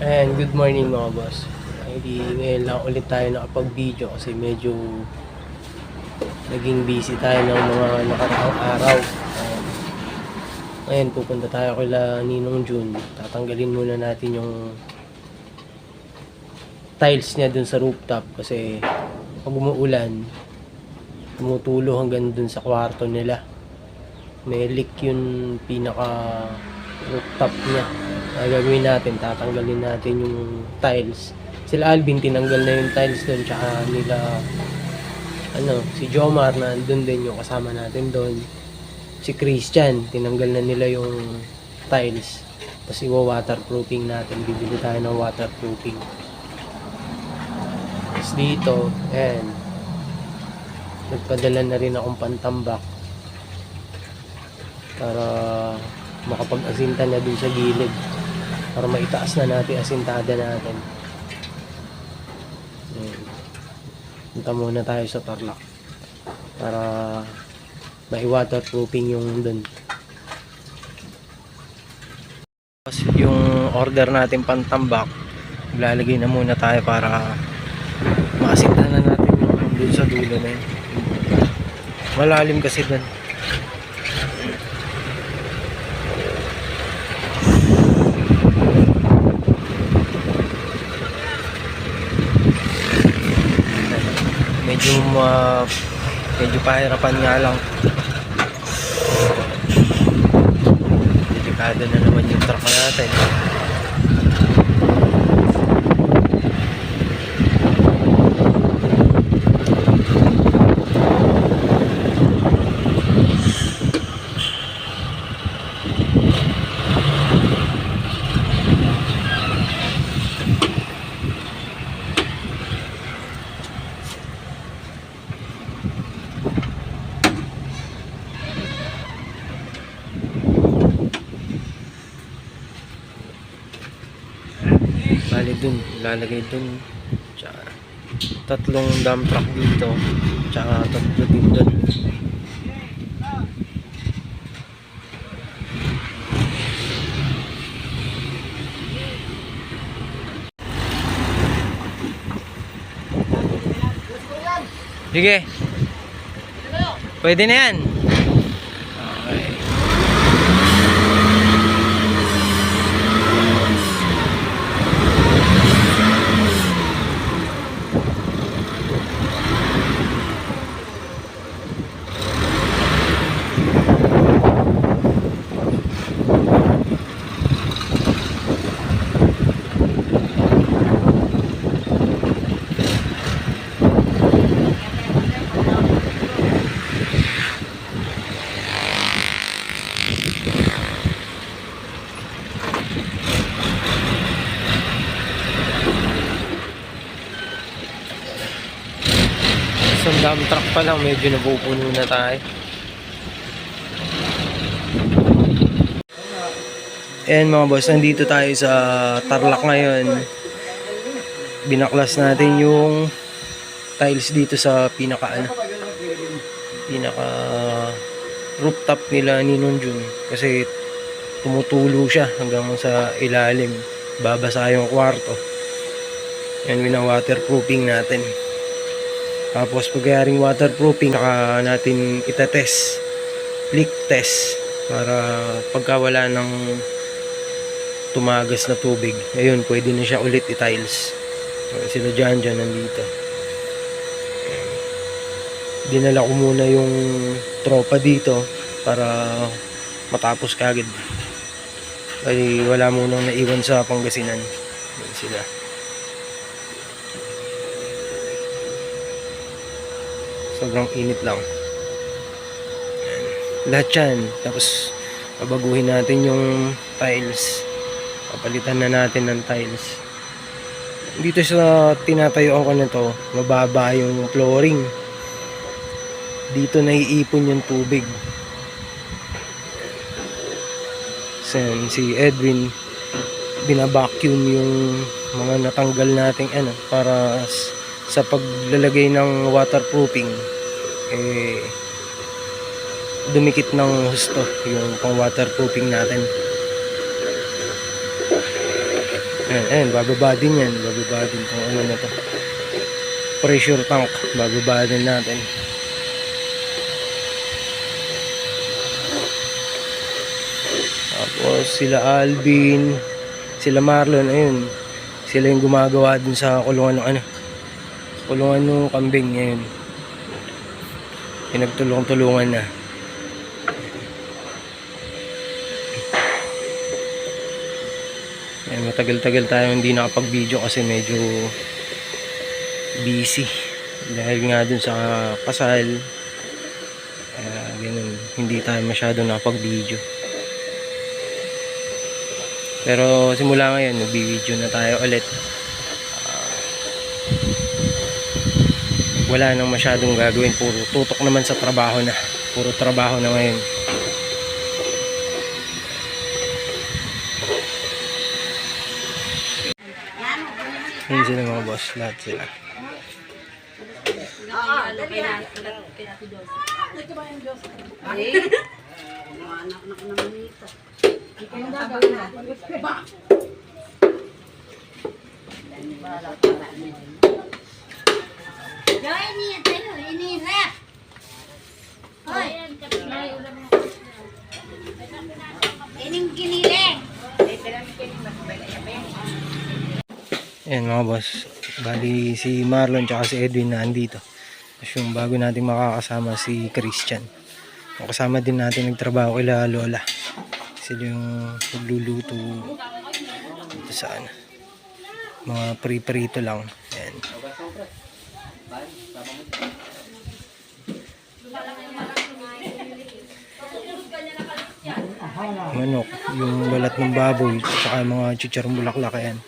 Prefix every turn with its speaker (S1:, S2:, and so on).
S1: And good morning mga boss. Hindi ngayon lang ulit tayo nakapag-video kasi medyo naging busy tayo ng mga nakaraang araw. Um, ngayon pupunta tayo kila Ninong June. Tatanggalin muna natin yung tiles niya dun sa rooftop kasi pag umuulan tumutulo hanggang dun sa kwarto nila. May leak yung pinaka rooftop niya. Gagawin natin, tatanggalin natin yung tiles. Sila Alvin, tinanggal na yung tiles doon, tsaka nila, ano, si Jomar, na doon din yung kasama natin doon. Si Christian, tinanggal na nila yung tiles. Tapos iwa-waterproofing natin, bibili tayo ng waterproofing. Tapos dito, ayan, nagpadala na rin akong pantambak para makapag-asinta na dun sa gilid para maitaas na natin asintada natin. Ayan. punta muna tayo sa Tarlac. Para may waterproofing yung dun. Yung order natin pantambak lalagay na muna tayo para maasinta na natin yung dun sa dulo na yun. Malalim kasi dun medyo ma medyo pahirapan nga lang. Delikado na naman yung truck natin bali dun lalagay dun tsaka tatlong dump truck dito tsaka tatlo din dun Sige. Pwede na yan. Isang truck pa lang, medyo napupuno na tayo. Ayan mga boss, nandito tayo sa Tarlac ngayon. Binaklas natin yung tiles dito sa pinaka ano, pinaka rooftop nila ni Nonjun kasi tumutulo siya hanggang sa ilalim babasa yung kwarto yan wina waterproofing natin tapos pagkayaring waterproofing, saka natin itatest, leak test, para pagka wala ng tumagas na tubig, ayun, pwede na siya ulit i-tiles. Sila dyan dyan nandito. Dinala ko muna yung tropa dito para matapos kagad. Ay wala munang naiwan sa Pangasinan. Ayun sila. Sobrang init lang. Lahat yan. Tapos babaguhin natin yung tiles. Papalitan na natin ng tiles. Dito sa tinatayuan ko nito mababa yung flooring. Dito naiipon yung tubig. Sen, si Edwin binabacuum yung mga natanggal nating ano para sa paglalagay ng waterproofing eh dumikit ng husto yung pang waterproofing natin Ayan, ayan, bababa din yan. Bababa din kung ano na to. Pressure tank. Bababa din natin. Tapos sila Alvin, sila Marlon, ayun. Sila yung gumagawa dun sa kulungan ng ano. Kulungan ng kambing ngayon. Pinagtulong-tulungan na. Ayan, matagal-tagal tayo hindi nakapag-video kasi medyo busy. Dahil nga dun sa kasal, kaya ganun, hindi tayo masyado nakapag-video. Pero simula ngayon, nagbi-video na tayo ulit. Wala nang masyadong gagawin. Puro tutok naman sa trabaho na. Puro trabaho na ngayon. Yun sila mga boss. Lahat sila.
S2: Joy, ini tayo, ini rap. Hoy. Ining kiniling.
S1: Ayan mga boss. Bali si Marlon tsaka si Edwin na andito. Tapos yung bago nating makakasama si Christian. Kasama din natin nagtrabaho kila Lola. Sila yung nagluluto dito sa ano. Mga pri-prito lang manok, yung balat ng baboy, saka yung mga chicharong bulaklak yan.